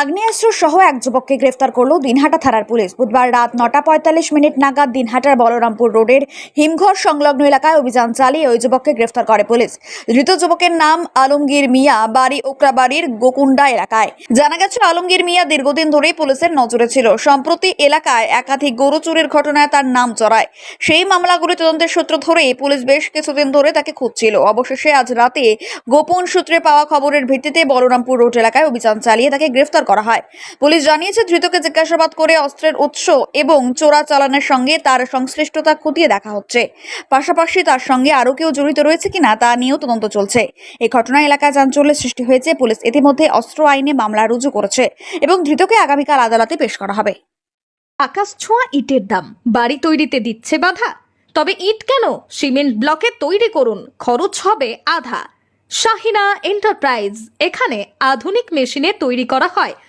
আগ্নেয়াস্ত্র সহ এক যুবককে গ্রেফতার করল দিনহাটা থানার পুলিশ। বুধবার রাত নটা পঁয়তাল্লিশ মিনিট নাগাদ দিনহাটার বলরামপুর রোডের হিমঘর সংলগ্ন এলাকায় অভিযান চালিয়ে ওই যুবককে গ্রেফতার করে পুলিশ। ধৃত যুবকের নাম আলমগীর মিয়া, বাড়ি ওকরাবাড়ির গোকুন্ডা এলাকায়। জানা গেছে, আলমগীর মিয়া দীর্ঘদিন ধরেই পুলিশের নজরে ছিল। সম্প্রতি এলাকায় একাধিক গরু চুরির ঘটনায় তার নাম চড়ায় সেই মামলাগুলি তদন্তের সূত্র ধরেই পুলিশ বেশ কিছুদিন ধরে তাকে খুঁজছিল। অবশেষে আজ রাতে গোপন সূত্রে পাওয়া খবরের ভিত্তিতে বলরামপুর রোড এলাকায় অভিযান চালিয়ে তাকে গ্রেফতার করা হয়। পুলিশ জানিয়েছে, ধৃতকে জিজ্ঞাসাবাদ করে অস্ত্রের উৎস এবং চোরা চালানের সঙ্গে তার সংশ্লিষ্টতা খতিয়ে দেখা হচ্ছে। পাশাপাশি তার সঙ্গে আরও কেউ জড়িত রয়েছে কিনা তা নিয়েও তদন্ত চলছে। এই ঘটনা এলাকায় চাঞ্চল্যের সৃষ্টি হয়েছে। পুলিশ ইতিমধ্যে অস্ত্র আইনে মামলা রুজু করেছে এবং ধৃতকে আগামীকাল আদালতে পেশ করা হবে। আকাশ ছোঁয়া ইটের দাম। বাড়ি তৈরিতে দিচ্ছে বাধা। তবে ইট কেন? সিমেন্ট ব্লকে তৈরি করুন। খরচ হবে আধা। শাহিনা এন্টারপ্রাইজ। এখানে আধুনিক মেশিনে তৈরি করা হয়।